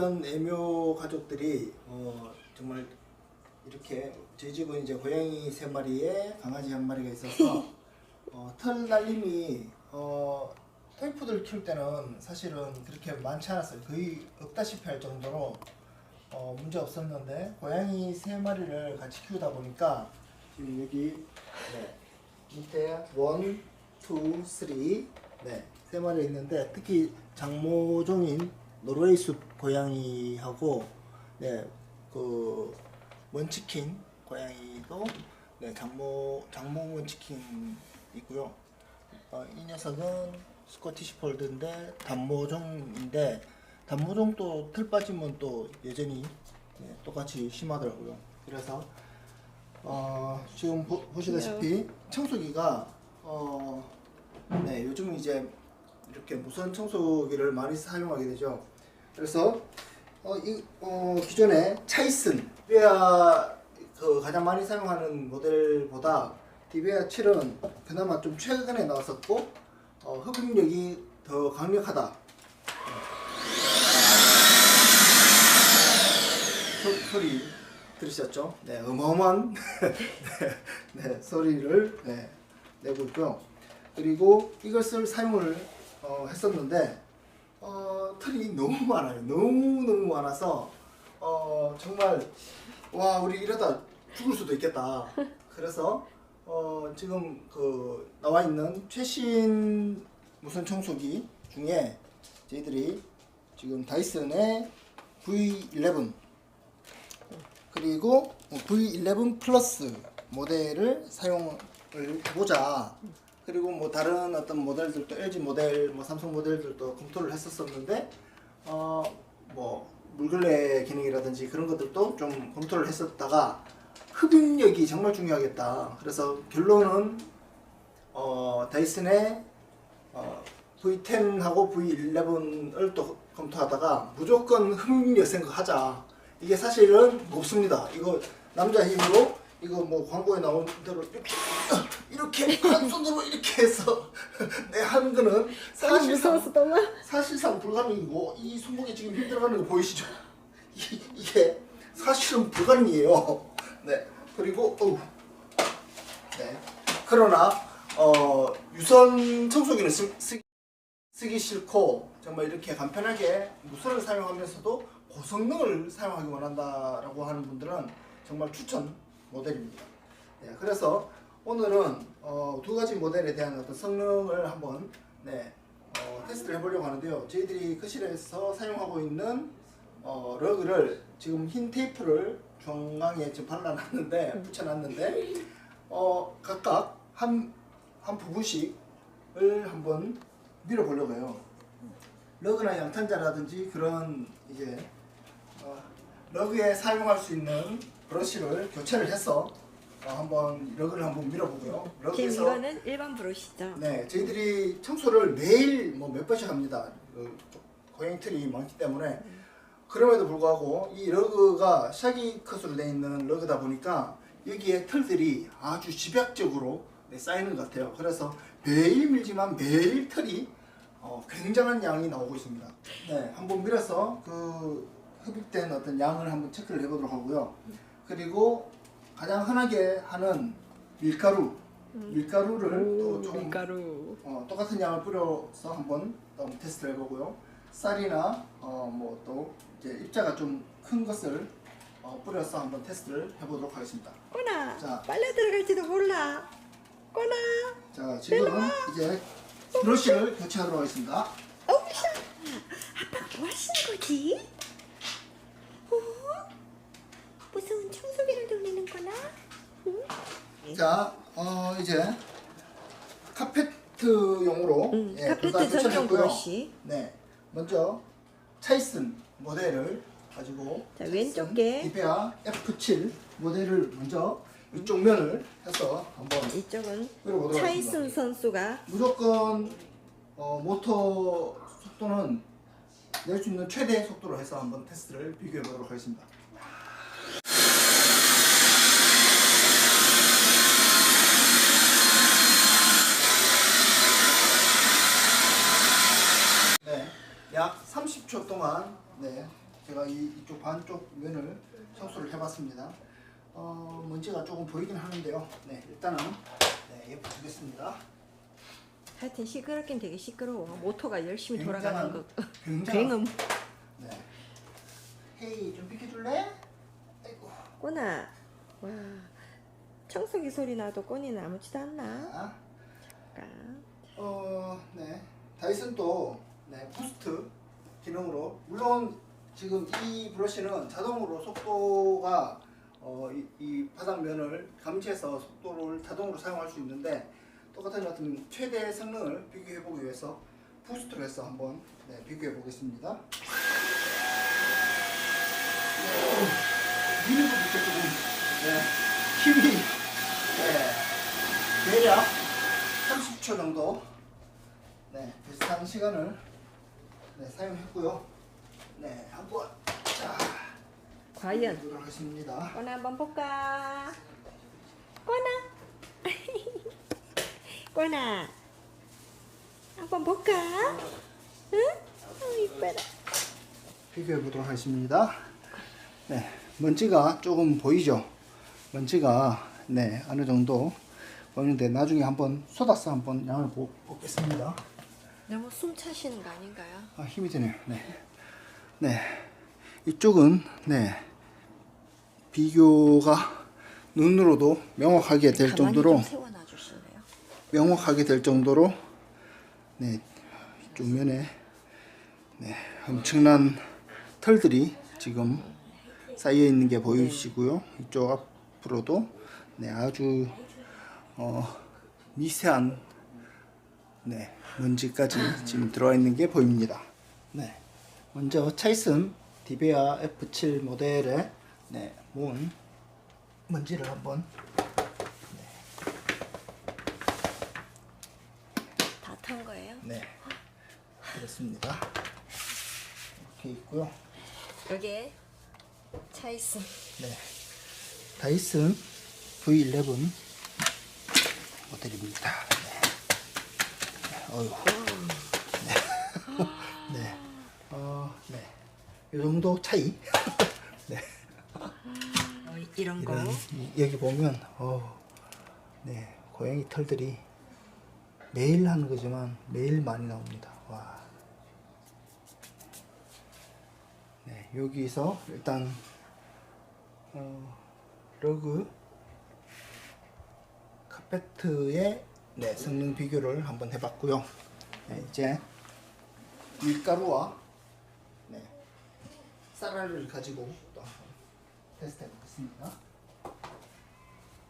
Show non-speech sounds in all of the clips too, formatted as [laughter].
어떤 애묘 가족들이 어, 정말 이렇게 저희 집은 이제 고양이 세 마리에 강아지 한 마리가 있어서 [laughs] 어, 털 날림이 어, 토이푸드를 키울 때는 사실은 그렇게 많지 않았어요. 거의 없다시피 할 정도로 어, 문제 없었는데 고양이 세 마리를 같이 키우다 보니까 지금 여기 네, 밑에 원, 투, 쓰리 네, 세 마리 있는데 특히 장모종인 노르웨이 숲 고양이하고 네, 그 먼치킨 고양이도 네, 장모 장모 먼치킨 있고요. 어, 이 녀석은 스코티시 폴드인데 단모종인데 단모종도 틀 빠지면 또 여전히 네, 똑같이 심하더라고요. 그래서 어, 지금 보, 보시다시피 청소기가 어, 네, 요즘 이제 이렇게 무선 청소기를 많이 사용하게 되죠. 그래서 어, 이, 어, 기존에 차이슨 디베아 그 가장 많이 사용하는 모델보다 디베아 7은 그나마 좀 최근에 나왔었고 어, 흡입력이 더 강력하다. 소, 소리 들으셨죠? 네, 어마어마한 [laughs] 네, 네, 소리를 네, 내고 있고요. 그리고 이것을 사용을 어, 했었는데 어, 털이 너무 많아요. 너무 너무 많아서 어, 정말 와 우리 이러다 죽을 수도 있겠다. 그래서 어, 지금 그 나와 있는 최신 무선 청소기 중에 저희들이 지금 다이슨의 V11 그리고 V11 플러스 모델을 사용을 해보자. 그리고 뭐 다른 어떤 모델들도 LG 모델, 뭐 삼성 모델들도 검토를 했었었는데 어뭐 물걸레 기능이라든지 그런 것들도 좀 검토를 했었다가 흡입력이 정말 중요하겠다. 그래서 결론은 어 다이슨의 어, V10하고 V11을 또 검토하다가 무조건 흡입력 생각하자. 이게 사실은 없습니다. 이거 남자 힘으로 이거 뭐 광고에 나온 대로 이렇게 [laughs] 이렇게 한 손으로 이렇게 해서 [laughs] 내 하는 거는 사실상 너무 사실상 불가능이고 이 손목에 지금 힘들어가는 거 보이시죠? [laughs] 이, 이게 사실은 불가능이에요. 네 그리고 어우 네 그러나 어 유선 청소기는 쓰, 쓰, 쓰기 싫고 정말 이렇게 간편하게 무선을 사용하면서도 고성능을 사용하기 원한다라고 하는 분들은 정말 추천 모델입니다. 네, 그래서 오늘은 어, 두 가지 모델에 대한 어떤 성능을 한번 네, 어, 테스트를 해보려고 하는데요. 저희들이 거실에서 사용하고 있는 어, 러그를 지금 흰 테이프를 중앙에 지금 발라놨는데 붙여놨는데 어, 각각 한, 한 부분씩을 한번 밀어보려고 해요. 러그나 양탄자라든지 그런 이제 어, 러그에 사용할 수 있는 브러쉬를 교체를 해서 어, 한번 러그를 한번 밀어보고요. 지금 러그에서 이거는 일반 브러쉬죠. 네, 저희들이 청소를 매일 뭐 몇 번씩 합니다. 그 고양이 털이 많기 때문에 그럼에도 불구하고 이 러그가 샤기 컷으로 되어 있는 러그다 보니까 여기에 털들이 아주 집약적으로 네, 쌓이는 것 같아요. 그래서 매일 밀지만 매일 털이 어, 굉장한 양이 나오고 있습니다. 네, 한번 밀어서 그 흡입된 어떤 양을 한번 체크를 해보도록 하고요. 그리고 가장 흔하게 하는 밀가루, 밀가루를 또 조금 밀가루. 어, 똑같은 양을 뿌려서 한번 또 테스트를 해보고요. 쌀이나 어, 뭐또 이제 입자가 좀 큰 것을 어, 뿌려서 한번 테스트를 해보도록 하겠습니다. 꼬나. 자. 빨려 들어갈지도 몰라. 꼬나. 자 지금 이제 브러쉬를 교체하도록 하겠습니다. 어우 샤. 아빠가 뭐 하시는 거지? 어? 무서운 응? 자 어, 이제 카페트용으로 응, 예, 둘다 카페트 전용 교체했고요. 브러쉬. 네, 먼저 차이슨 모델을 가지고 자, 왼쪽 게. 디베아 F7 모델을 먼저 이쪽 면을 해서 한번 이쪽은 끌어보도록 하겠습니다. 차이슨 선수가 무조건 어, 모터 속도는 낼 수 있는 최대 속도로 해서 한번 테스트를 비교해 보도록 하겠습니다. 네, 약 30초 동안 네, 제가 이, 이쪽 반쪽 면을 청소를 해봤습니다. 어, 먼지가 조금 보이긴 하는데요. 네, 일단은 네, 예쁘 두겠습니다. 하여튼 시끄럽긴 되게 시끄러워. 모터가 열심히 돌아가는 거. 굉장한. 네. 헤이 좀 비켜줄래? 아이고. 꼬나. 와. 청소기 소리 나도 꼬니는 아무렇지도 않나? 자, 잠깐. 어, 네. 다이슨도 네, 부스트 기능으로 물론 지금 이 브러쉬는 자동으로 속도가 어, 이, 이 바닥면을 감지해서 속도를 자동으로 사용할 수 있는데 똑같은 어떤 최대 성능을 비교해 보기 위해서 부스트로 해서 한번 네, 비교해 보겠습니다. 네, 미는 것부터 조금 네, 힘이 네, 대략 30초 정도 네, 비슷한 시간을 네, 사용했고요. 네, 한번 자 과연. 보도록 하겠습니다. 꼬나 한번 볼까? 꼬나. 꼬나. [laughs] 한번 볼까? 응? 어, 이뻐라. 비교해 보도록 하겠습니다. 네, 먼지가 조금 보이죠? 먼지가 네 어느 정도 보이는데 나중에 한번 쏟아서 한번 양을 보, 보겠습니다. 너무 숨 차시는 거 아닌가요? 아 힘이 드네요. 네, 네 이쪽은 네 비교가 눈으로도 명확하게 될 가만히 정도로 좀 세워놔 주실래요? 명확하게 될 정도로 네 이쪽 면에 네 엄청난 털들이 지금 쌓여 있는 게 보이시고요. 이쪽 앞으로도 네 아주 어 미세한 네 먼지까지 지금 들어와 있는 게 보입니다. 네 먼저 차이슨 디베아 F7 모델의 네 모은 먼지를 한번 다 탄 거예요? 네 그렇습니다. 이렇게 있고요. 여기에 차이슨. 네. 다이슨 V11 모델입니다. 네. 어휴. 네. 네. 어, 네. 이 정도 차이. [laughs] 네. 어, 이런 거. 이런, 이- 여기 보면, 어, 네. 고양이 털들이 매일 하는 거지만 매일 많이 나옵니다. 와. 네. 여기서 일단, 어, 러그 카페트의 네, 성능 비교를 한번 해봤고요. 네, 이제 밀가루와 네, 쌀알을 가지고 또 한번 테스트 해보겠습니다.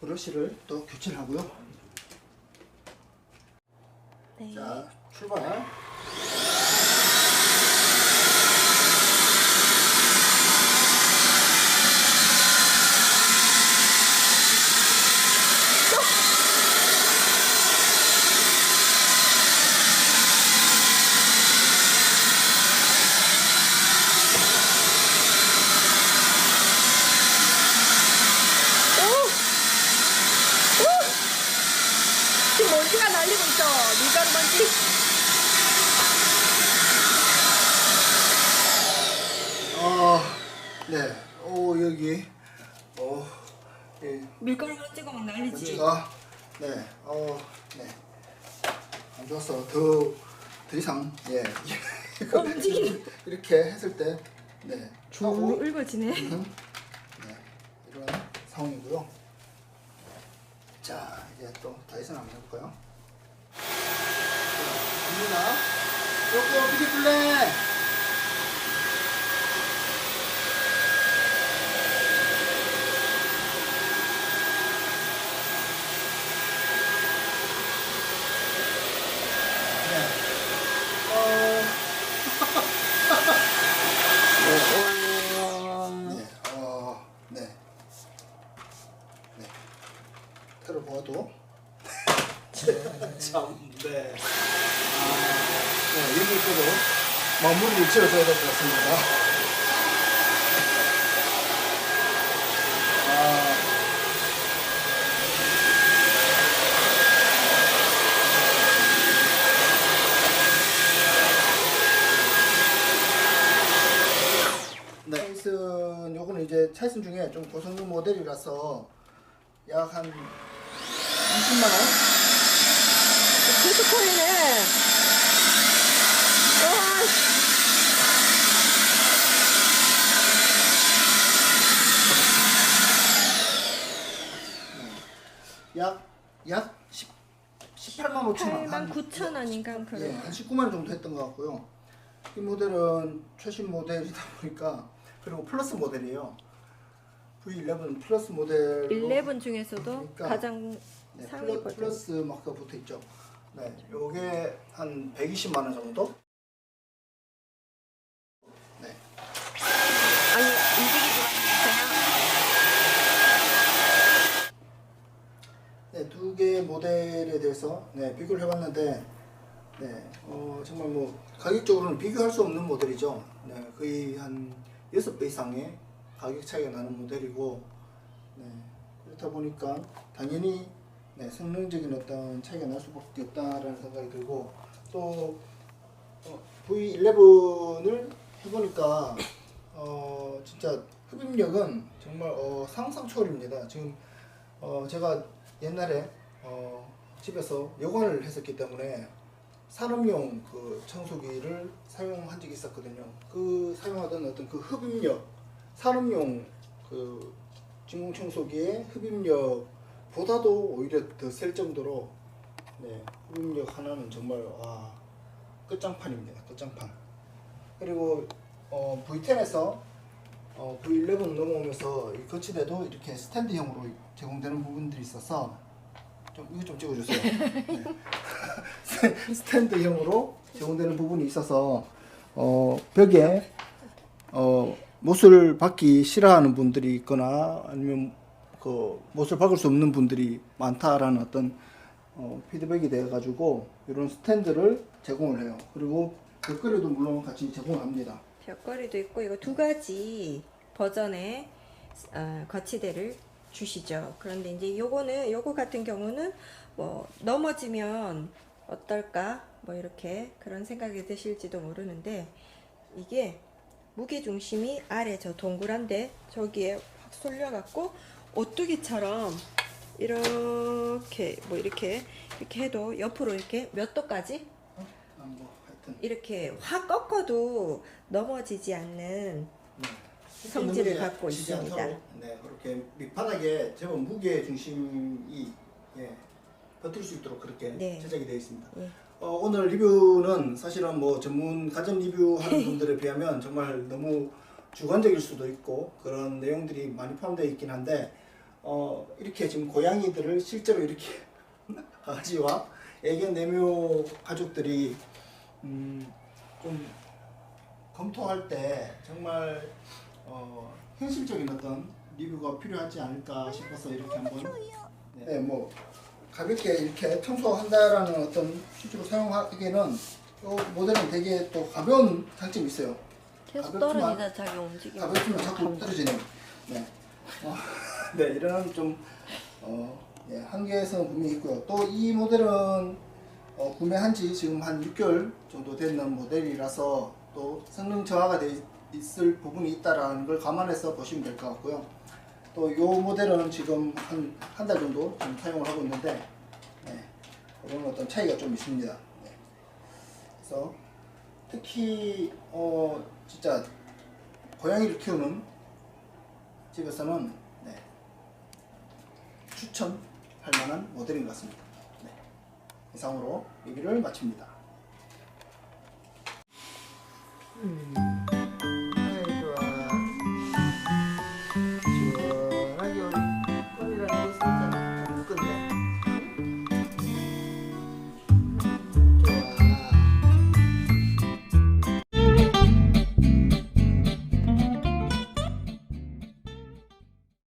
브러쉬를 또 교체를 하고요. 네. 자, 출발. 지금 먼지가 날리고 있어. 밀가루 먼지. 어, 네. 오, 여기. 어, 예, 밀가루 먼지가 막 날리지. 먼지가 네, 어, 네. 안 좋았어. 더, 더 이상, 예. [laughs] 어, 움직이네. [laughs] 이렇게 했을 때, 네. 하고, 읊어지네. 음, 네. 이런 상황이고요. 자, 이제 또 다이슨 한번 해볼까요? 자, 갑니다. 요거 비계 플레 네. 어, [laughs] 네, 어, 네. 네. 들어보아도. [laughs] 참, 네. 아, 네, 여기 또도 마무리를 지어줘야 될 것 같습니다. 아, 차이슨 중에 좀 고성능 모델이라서 약 한 20만 원? 비트코인은 와, 약 약 10, 18만 5천 원. 8만 9천 원인가 예, 그런. 한 19만 원 정도 했던 것 같고요. 이 모델은 최신 모델이다 [laughs] 보니까 그리고 플러스 모델이에요. V11 플러스 모델. 11 중에서도 그러니까 가장 네, 상위 플러, 버전. 플러스 마크가 붙어 있죠. 네, 요게 한 120만 원 정도. 네, 아니 움직이지 마세요. 네, 두 개의 모델에 대해서 네, 비교를 해봤는데, 네, 어, 정말 뭐 가격적으로는 비교할 수 없는 모델이죠. 네, 거의 한 6배 이상의 가격 차이가 나는 모델이고, 네, 그렇다 보니까 당연히 네, 성능적인 어떤 차이가 날 수밖에 없다라는 생각이 들고, 또 어, V11을 해보니까 어, 진짜 흡입력은 정말 어, 상상 초월입니다. 지금 어, 제가 옛날에 어, 집에서 여관을 했었기 때문에 산업용 그 청소기를 사용한 적이 있었거든요. 그 사용하던 어떤 그 흡입력, 산업용 그 진공 청소기의 흡입력보다도 오히려 더 셀 정도로 네, 흡입력 하나는 정말 와 끝장판입니다. 끝장판. 그리고 어, V10에서 어, V11 넘어오면서 이 거치대도 이렇게 스탠드형으로 제공되는 부분들이 있어서 좀 이거 좀 찍어주세요. 네. [laughs] 스탠드형으로 제공되는 부분이 있어서 어, 벽에 어, 못을 박기 싫어하는 분들이 있거나 아니면 그 못을 박을 수 없는 분들이 많다라는 어떤 어, 피드백이 돼 가지고 이런 스탠드를 제공을 해요. 그리고 벽걸이도 물론 같이 제공을 합니다. 벽걸이도 있고 이거 두 가지 버전의 어, 거치대를 주시죠. 그런데 이제 요거는 요거 같은 경우는 뭐 넘어지면 어떨까? 뭐 이렇게 그런 생각이 드실지도 모르는데 이게 무게 중심이 아래 저 동그란데 저기에 확 쏠려 갖고 오뚜기처럼 이렇게 뭐 이렇게 이렇게 해도 옆으로 이렇게 몇 도까지? 뭐 하여튼. 이렇게 확 꺾어도 넘어지지 않는 성질을 갖고 있습니다. 않도록, 네, 그렇게 밑바닥에 제법 무게 중심이 예, 버틸 수 있도록 그렇게 네. 제작이 되어 있습니다. 예. 어, 오늘 리뷰는 사실은 뭐 전문 가전 리뷰하는 [laughs] 분들에 비하면 정말 너무 주관적일 수도 있고 그런 내용들이 많이 포함되어 있긴 한데 어, 이렇게 지금 고양이들을 실제로 이렇게 [laughs] 강아지와 애견 내묘 가족들이 음, 좀 검토할 때 정말 어, 현실적인 어떤 리뷰가 필요하지 않을까 싶어서 이렇게 한번 네, 뭐 가볍게 이렇게 청소한다라는 어떤 취지로 사용하기에는 이 모델은 되게 또 가벼운 장점이 있어요. 계속 가볍지만- 떨어지다 자기 움직임. 가볍지만 자꾸 떨어지네요. 네. 어, [laughs] 네, 이런 좀 어, 예, 한계성은 분명히 있고요. 또 이 모델은 어, 구매한 지 지금 한 6개월 정도 되는 모델이라서 또 성능 저하가 돼 있을 부분이 있다라는 걸 감안해서 보시면 될 것 같고요. 또 이 모델은 지금 한 한 달 정도 좀 사용을 하고 있는데 네, 그런 어떤 차이가 좀 있습니다. 네. 그래서 특히 어 진짜 고양이를 키우는 집에서는 네, 추천할 만한 모델인 것 같습니다. 네. 이상으로 리뷰를 마칩니다. 음.